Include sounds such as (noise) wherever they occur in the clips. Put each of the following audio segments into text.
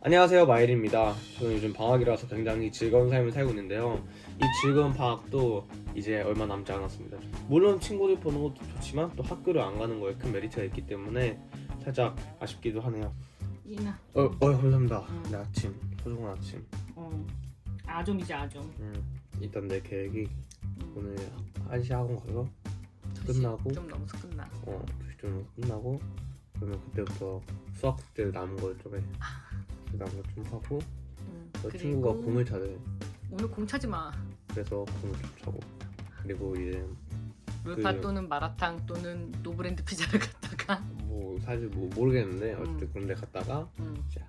안녕하세요 마일입니다. 저는 요즘 방학이라서 굉장히 즐거운 삶을 살고 있는데요. 이 즐거운 방학도 이제 얼마 남지 않았습니다. 물론 친구들 보는 것도 좋지만 또 학교를 안 가는 거에 큰 메리트가 있기 때문에 살짝 아쉽기도 하네요. 이나. 어, 어 감사합니다. 음. 네, 아침 소중한 아침. 어. 아좀이지 아좀. 음, 일단 내 계획이 음. 오늘 1시 학원 가서 끝나고 좀 넘어서 끝나. 어 2시 좀 끝나고 그러면 그때부터 수학 숙제 남은 걸 좀 해. 걸좀 하고 음. 또 그리고 친구가 공을 차대. 오늘 공 차지 마. 그래서 공을 좀 차고 그리고 이제 물파 그- 또는 마라탕 또는 노브랜드 피자를 (laughs) 갔다가. 뭐 사실 뭐 모르겠는데 음. 어쨌든 그런 데 갔다가 음. 저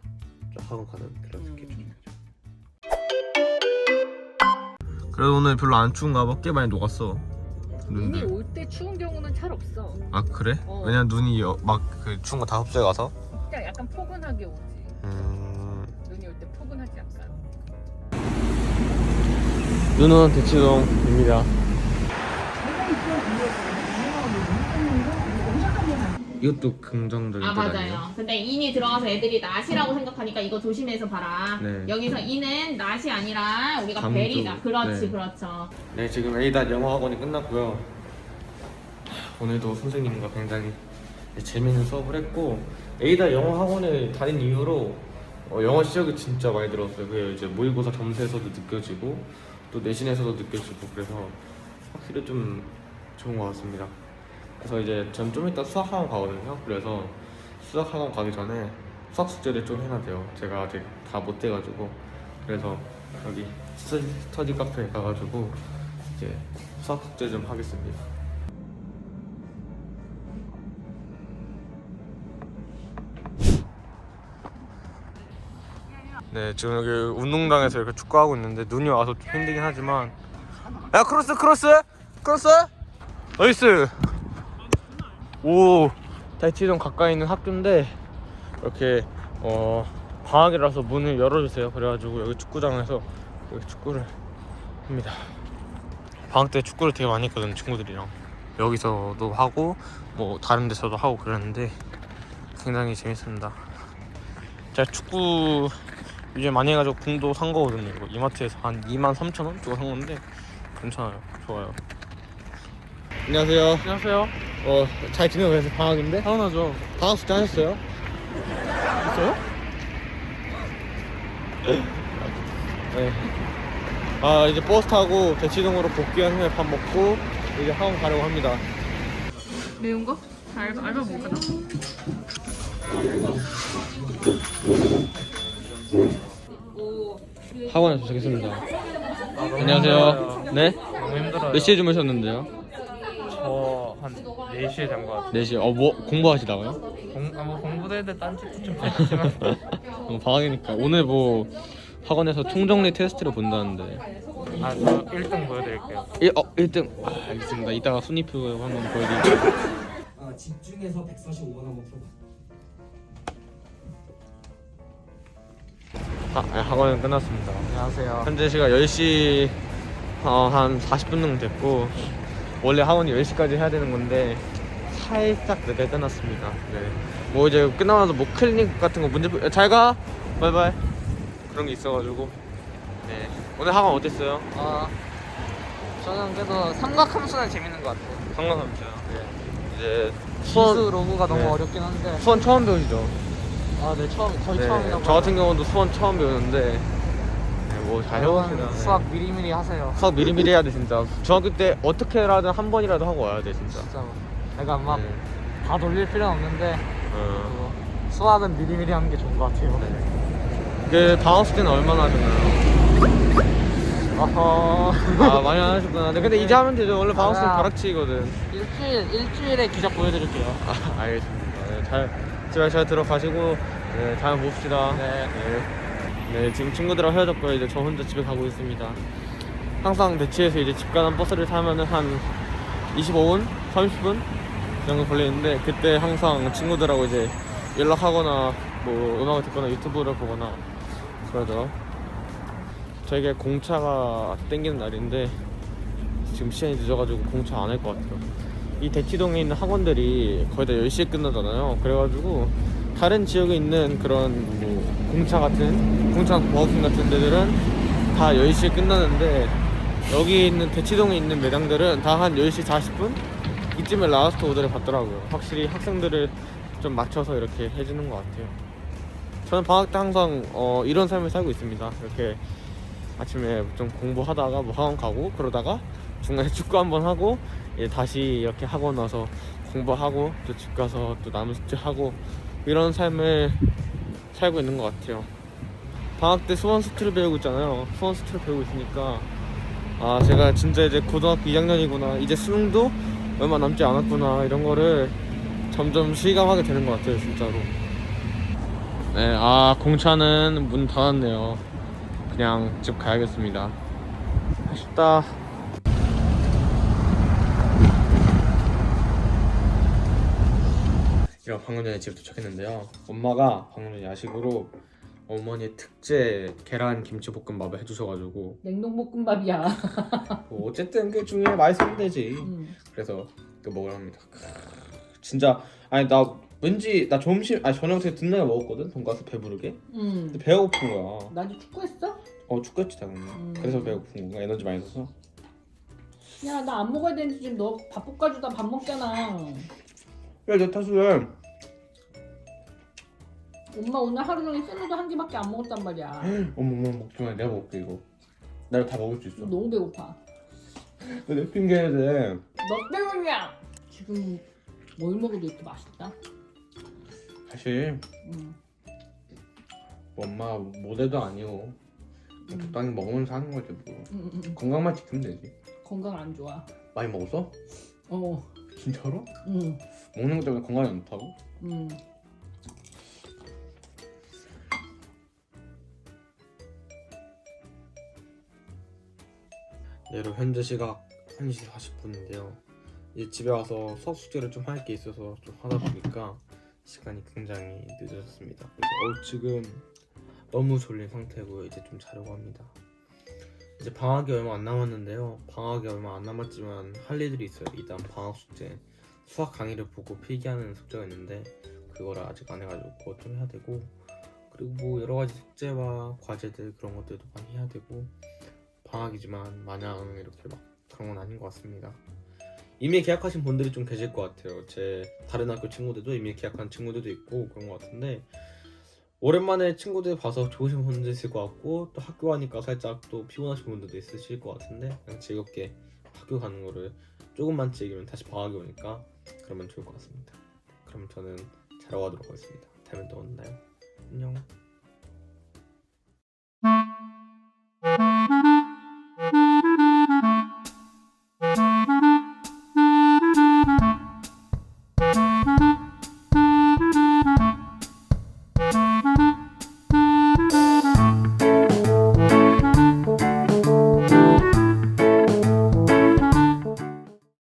학원 가는 그런 음. 스케줄이죠 그래도 오늘 별로 안 추운가 봐. 꽤 많이 녹았어. 눈이 올때 추운 경우는 잘 없어. 아 그래? 어. 왜냐 눈이 막 그 추운 거 다 흡수해 가서. 그냥 약간 포근하게 오지. 음. 눈이 올 때 포근하지 약간. 눈은 대치동입니다. 이것도 긍정적인 아 뜻 아니에요? 맞아요. 근데 인이 들어가서 애들이 낫이라고 생각하니까 이거 조심해서 봐라. 네. 여기서 인은 낫이 아니라 우리가 감주. 베리다. 그렇지, 네. 그렇죠. 네 지금 A단 영어 학원이 끝났고요 오늘도 선생님과 굉장히 재밌는 수업을 했고 A단 영어 학원을 다닌 이후로 어, 영어 실력이 진짜 많이 들었어요. 그게 이제 모의고사 점수에서도 느껴지고 또 내신에서도 느껴지고 그래서 확실히 좀 좋은 것 같습니다. 그래서 이제 전 좀 이따 수학 학원 가거든요. 그래서 수학 학원 가기 전에 수학 숙제를 좀 해야 돼요. 제가 아직 다못 해가지고. 그래서 여기 스터디 카페에 가가지고 이제 수학 숙제 좀 하겠습니다. 네, 지금 여기 운동장에서 이렇게 축구하고 있는데 눈이 와서 좀 힘들긴 하지만. 야 크로스 크로스! 크로스! 나이스! 오 대치동 가까이 있는 학교인데 이렇게 어 방학이라서 문을 열어주세요. 그래가지고 여기 축구장에서 여기 축구를 합니다. 방학 때 축구를 되게 많이 했거든 친구들이랑. 여기서도 하고 뭐 다른 데서도 하고 그랬는데 굉장히 재밌습니다. 제가 축구 요즘 많이 해가지고 공도 산 거거든요 이거 이마트에서 한 2만 3천 원 주고 산 건데 괜찮아요 좋아요 안녕하세요 안녕하세요. 어 잘 지내고 계세요 방학인데? 당연하죠. 방학 숙제 하셨어요? 있어요? 네. 아 이제 버스 타고 대치동으로 복귀한 후에 밥 먹고 이제 학원 가려고 합니다. 매운 거? 알바 알바 못 가나? 학원에 도착했습니다. 안녕하세요. 네? 너무 힘들어요. 몇 시에 주무셨는데요? 저한 4시에 잔 것 같아요. 4시. 어, 뭐 공부하시다고요? 공, 아, 뭐 공부도 해야 돼. 딴짓도 좀 (laughs) 했지만 어, 방학이니까 오늘 뭐 학원에서 총정리 테스트를 본다는데 아, 저 1등 보여드릴게요. 1, 어, 1등 아, 알겠습니다. 이따가 순위표 한번 보여드릴게요. 아, 집중해서 145번 한번 풀어봐. 아, 네, 학원은 끝났습니다. 안녕하세요. 현재 시각 10시 어, 한 40분 정도 됐고 원래 학원이 10시까지 해야 되는 건데 살짝 늦게 끝났습니다. 네. 뭐 이제 끝나고 뭐 클리닉 같은 거 문제 푸- 잘 가. 바이바이. 그런 게 있어가지고 네. 오늘 학원 어땠어요? 아 저는 그래도 삼각함수는 재밌는 것 같아요. 상관없어요. 이제 기수 수원 로그가 너무 네. 어렵긴 한데 수원 처음 배우시죠? 아 네 처음 거의 네. 처음이라고. 저 같은 경우도 수원 처음 배우는데 네, 뭐잘 해봅시다. 네. 수학 미리미리 하세요. 수학 미리미리 해야 돼 진짜. 중학교 때 어떻게라든 한 번이라도 하고 와야 돼 진짜. 진짜 내가 막 다 네. 돌릴 필요는 없는데 어. 그거 수학은 미리미리 하는 게 좋은 것 같아요. 그 방학 숙제는 얼마나 하셨나요? 어허. 아 많이 안 하셨구나. 근데 이제 하면 되죠. 원래 아. 벼락치기거든. 일주일 일주일에 기적 보여드릴게요. 아 알겠습니다. 네, 잘 집에 잘 들어가시고 네, 다음에 봅시다. 네. 네. 네, 지금 친구들이랑 헤어졌고요. 이제 저 혼자 집에 가고 있습니다. 항상 대치에서 이제 집 가는 버스를 타면은 한 25분, 30분 정도 걸리는데 그때 항상 친구들하고 이제 연락하거나 뭐 음악을 듣거나 유튜브를 보거나 그러죠. 저에게 공차가 땡기는 날인데 지금 시간이 늦어가지고 공차 안 할 것 같아요. 이 대치동에 있는 학원들이 거의 다 10시에 끝나잖아요. 그래가지고 다른 지역에 있는 그런 뭐 공차 같은 공차 버거킹 같은 데들은 다 10시에 끝나는데 여기 있는 대치동에 있는 매장들은 다 한 10시 40분 이쯤에 라스트 오더를 받더라고요. 확실히 학생들을 좀 맞춰서 이렇게 해주는 것 같아요. 저는 방학 때 항상 어, 이런 삶을 살고 있습니다. 이렇게 아침에 좀 공부하다가 뭐 학원 가고 그러다가 중간에 (laughs) 축구 한번 하고 다시 이렇게 학원 와서 공부하고 또 집 가서 또 남은 숙제 하고 이런 삶을 살고 있는 것 같아요. 방학 때 수원 스트를 배우고 있잖아요. 수원 스트를 배우고 있으니까 아 제가 진짜 이제 고등학교 2학년이구나 이제 수능도 얼마 남지 않았구나 이런 거를 점점 실감하게 되는 것 같아요 진짜로. 네, 아 공차는 문 닫았네요. 그냥 집 가야겠습니다. 아쉽다. 제가 방금 전에 집 도착했는데요. 엄마가 방금 전에 야식으로 어머니의 특제 계란 김치볶음밥을 해주셔가지고 냉동볶음밥이야. 뭐 어쨌든 그 중에 맛있으면 되지. 음. 그래서 그 먹으러 합니다. 진짜 아니 나 왠지 나 점심 아니 저녁 때 든든하게 먹었거든 돈가스 배부르게. 음. 근데 배가 고픈 거야. 나도 축구했어? 어 축구했지 당연히. 음. 그래서 배가 고픈 건가 에너지 많이 써서. 야, 나 안 먹어야 되는데 지금 너 밥 볶아주다 밥 먹잖아. 야내 탓을 엄마 오늘 하루 종일 샐러드 한 개밖에 안 먹었단 말이야. 어머 어머 먹지 마 내가 먹을게 이거. 내가 다 먹을 수 있어. 너무 배고파. 내 핑계 해야 돼. 너 때문이야. 지금 뭘 먹어도 이렇게 맛있다. 사실 음. 뭐 엄마 모델도 아니고 그냥 적당히 먹으면서 하는 거지 뭐. 음, 음, 음. 건강만 지키면 되지. 건강 안 좋아. 많이 먹었어? 어. 진짜로? 음. 먹는 것 때문에 건강이 안 좋다고? 음. 내로 현재 시각 1시 40분인데요. 이제 집에 와서 수업 숙제를 좀 할 게 있어서 좀 하다 보니까 시간이 굉장히 늦어졌습니다. 어, 지금 너무 졸린 상태고요. 이제 좀 자려고 합니다. 이제 방학이 얼마 안 남았는데요. 방학이 얼마 안 남았지만 할 일들이 있어요. 일단 방학 숙제, 수학 강의를 보고 필기하는 숙제가 있는데 그거를 아직 안 해가지고 그것 좀 해야 되고 그리고 뭐 여러 가지 숙제와 과제들 그런 것들도 많이 해야 되고 방학이지만 마냥 이렇게 막 그런 건 아닌 것 같습니다. 이미 계약하신 분들이 좀 계실 것 같아요. 제 다른 학교 친구들도 이미 계약한 친구들도 있고 그런 것 같은데 오랜만에 친구들 봐서 좋으신 분들 있을 것 같고 또 학교 가니까 살짝 또 피곤하신 분들도 있으실 것 같은데 그냥 즐겁게 학교 가는 거를 조금만 즐기면 다시 방학이 오니까 그러면 좋을 것 같습니다. 그럼 저는 자러 가도록 하겠습니다. 다음에 또 만나요. 안녕.